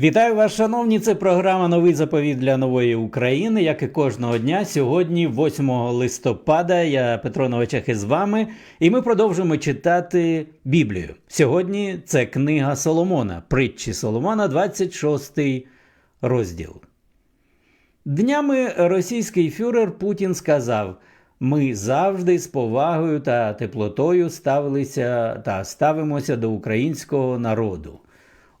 Вітаю вас, шановні! Це програма Новий заповіт для нової України. Як і кожного дня, сьогодні, 8 листопада, я Петро Новачах із вами, і ми продовжуємо читати Біблію. Сьогодні це книга Соломона, притчі Соломона, 26 розділ. Днями російський фюрер Путін сказав: ми завжди з повагою та теплотою ставилися та ставимося до українського народу.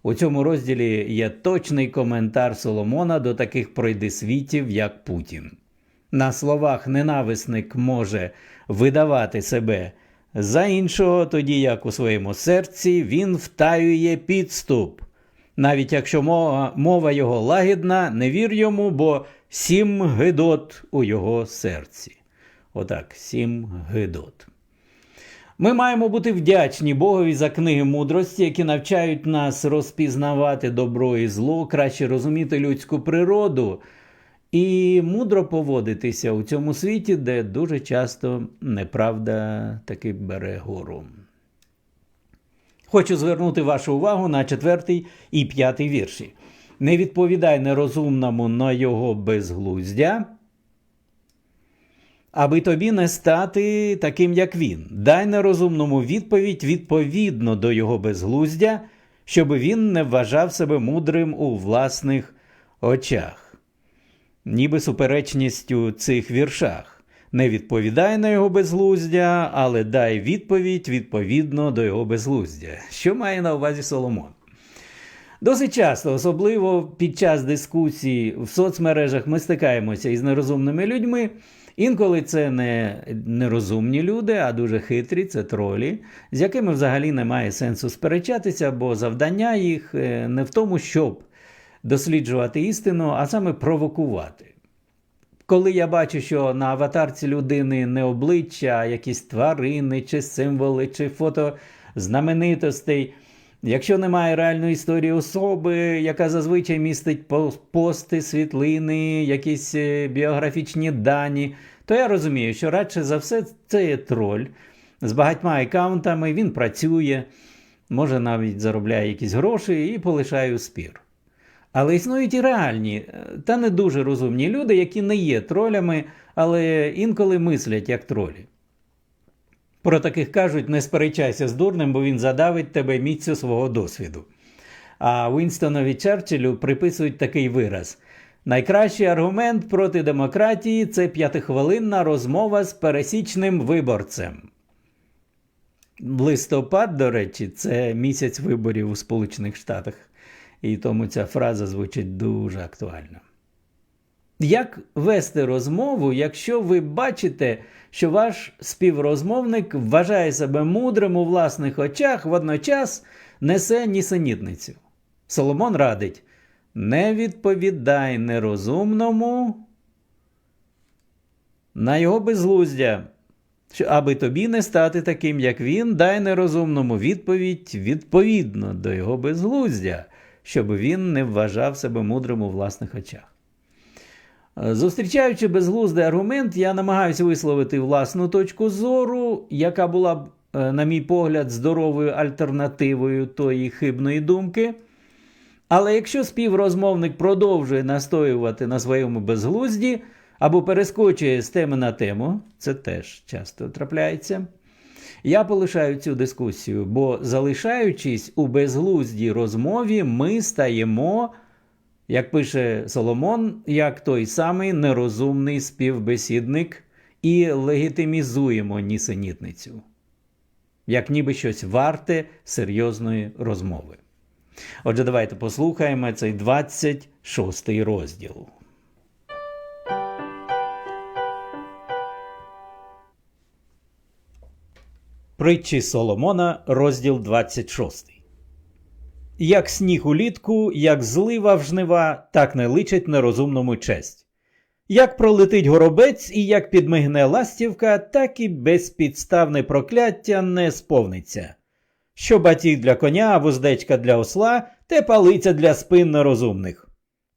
У цьому розділі є точний коментар Соломона до таких пройдисвітів, як Путін. На словах ненависник може видавати себе за іншого, тоді як у своєму серці він втаює підступ. Навіть якщо мова, мова його лагідна, не вір йому, бо сім гидот у його серці. Отак, сім гидот. Ми маємо бути вдячні Богові за книги мудрості, які навчають нас розпізнавати добро і зло, краще розуміти людську природу і мудро поводитися у цьому світі, де дуже часто неправда таки бере гору. Хочу звернути вашу увагу на четвертий і п'ятий вірші. Не відповідай нерозумному на його безглуздя аби тобі не стати таким, як він. Дай нерозумному відповідь відповідно до його безглуздя, щоб він не вважав себе мудрим у власних очах, ніби суперечністю цих віршах. Не відповідай на його безглуздя, але дай відповідь відповідно до його безглуздя. Що має на увазі Соломон? Досить часто, особливо під час дискусій в соцмережах, ми стикаємося із нерозумними людьми. Інколи це не нерозумні люди, а дуже хитрі, це тролі, з якими взагалі немає сенсу сперечатися, бо завдання їх е, не в тому, щоб досліджувати істину, а саме провокувати. Коли я бачу, що на аватарці людини не обличчя, а якісь тварини, чи символи, чи фото знаменитостей. Якщо немає реальної історії особи, яка зазвичай містить пости, світлини, якісь е, біографічні дані, то я розумію, що радше за все це є троль з багатьма аккаунтами, він працює, може навіть заробляє якісь гроші і полишає спір. Але існують і реальні е, та не дуже розумні люди, які не є тролями, але інколи мислять як тролі. Про таких кажуть, не сперечайся з дурним, бо він задавить тебе міцю свого досвіду. А Вінстонові Черчиллю приписують такий вираз: найкращий аргумент проти демократії це п'ятихвилинна розмова з пересічним виборцем. Листопад, до речі, це місяць виборів у Сполучених Штатах, і тому ця фраза звучить дуже актуально. Як вести розмову, якщо ви бачите, що ваш співрозмовник вважає себе мудрим у власних очах, водночас несе нісенітницю? Соломон радить: не відповідай нерозумному на його безглуздя, аби тобі не стати таким, як він, дай нерозумному відповідь відповідно до його безглуздя, щоб він не вважав себе мудрим у власних очах. Зустрічаючи безглуздий аргумент, я намагаюся висловити власну точку зору, яка була б, е, на мій погляд, здоровою альтернативою тої хибної думки. Але якщо співрозмовник продовжує настоювати на своєму безглузді або перескочує з теми на тему, це теж часто трапляється. Я полишаю цю дискусію, бо залишаючись у безглуздій розмові, ми стаємо. Як пише Соломон, як той самий нерозумний співбесідник, і легітимізуємо нісенітницю, як ніби щось варте серйозної розмови. Отже, давайте послухаємо цей 26 розділ. Притчі Соломона, розділ 26. Як сніг улітку, як злива в жнива, так не личить нерозумному честь. Як пролетить горобець і як підмигне ластівка, так і безпідставне прокляття не сповниться. Що батіг для коня, вуздечка для осла, те палиця для спин нерозумних.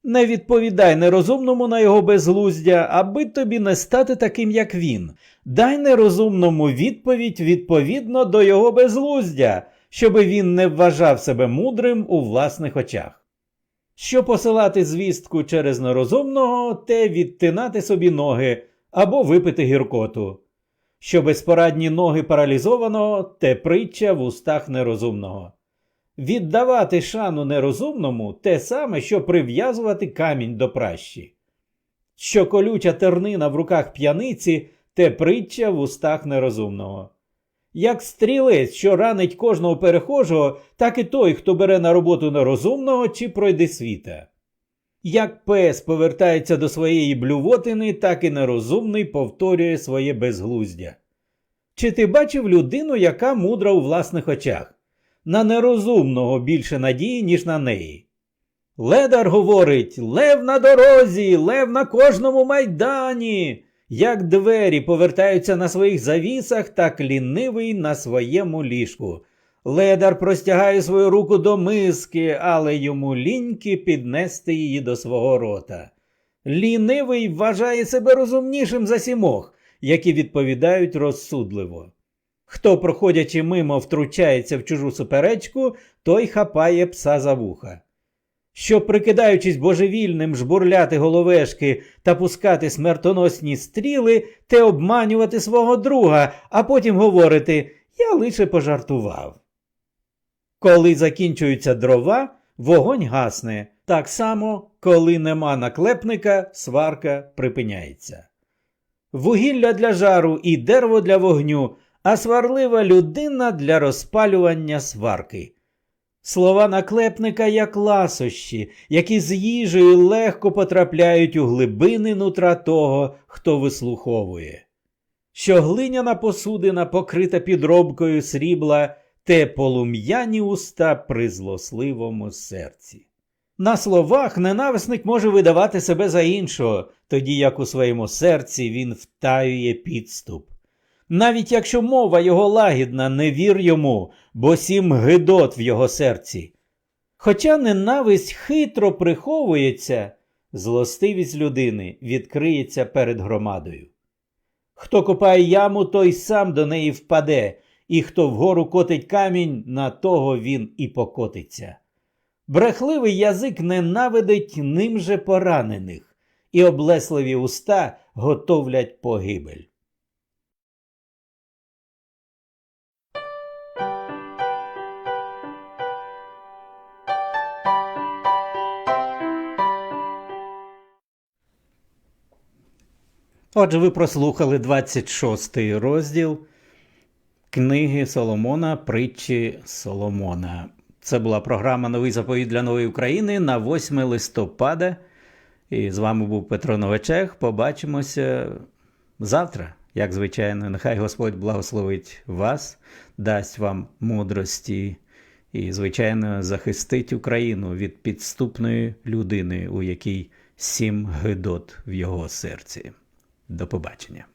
Не відповідай нерозумному на його безглуздя, аби тобі не стати таким, як він. Дай нерозумному відповідь відповідно до його безглуздя щоби він не вважав себе мудрим у власних очах. Що посилати звістку через нерозумного, те відтинати собі ноги або випити гіркоту. Що безпорадні ноги паралізованого, те притча в устах нерозумного. Віддавати шану нерозумному те саме, що прив'язувати камінь до пращі. Що колюча тернина в руках п'яниці, те притча в устах нерозумного. Як стрілець, що ранить кожного перехожого, так і той, хто бере на роботу нерозумного чи пройде світа. Як пес повертається до своєї блювотини, так і нерозумний повторює своє безглуздя. Чи ти бачив людину, яка мудра у власних очах? На нерозумного більше надії, ніж на неї. Ледар говорить Лев на дорозі, лев на кожному майдані. Як двері повертаються на своїх завісах, так лінивий на своєму ліжку. Ледар простягає свою руку до миски, але йому ліньки піднести її до свого рота. Лінивий вважає себе розумнішим за сімох, які відповідають розсудливо. Хто, проходячи мимо, втручається в чужу суперечку, той хапає пса за вуха. Щоб, прикидаючись божевільним, жбурляти головешки та пускати смертоносні стріли, те обманювати свого друга, а потім говорити Я лише пожартував. Коли закінчуються дрова, вогонь гасне. Так само, коли нема наклепника, сварка припиняється. Вугілля для жару і дерево для вогню, а сварлива людина для розпалювання сварки. Слова наклепника як ласощі, які з їжею легко потрапляють у глибини нутра того, хто вислуховує. Що глиняна посудина покрита підробкою срібла, те полум'яні уста при злосливому серці. На словах ненависник може видавати себе за іншого, тоді як у своєму серці він втаює підступ. Навіть якщо мова його лагідна, не вір йому, бо сім гидот в його серці. Хоча ненависть хитро приховується, злостивість людини відкриється перед громадою. Хто копає яму, той сам до неї впаде, і хто вгору котить камінь, на того він і покотиться. Брехливий язик ненавидить ним же поранених, і облесливі уста готовлять погибель. Отже, ви прослухали 26-й розділ книги Соломона Притчі Соломона. Це була програма Новий заповіт для нової України на 8 листопада. І з вами був Петро Новачех. Побачимося завтра, як звичайно. Нехай Господь благословить вас, дасть вам мудрості і, звичайно, захистить Україну від підступної людини, у якій сім гидот в його серці. До побачення.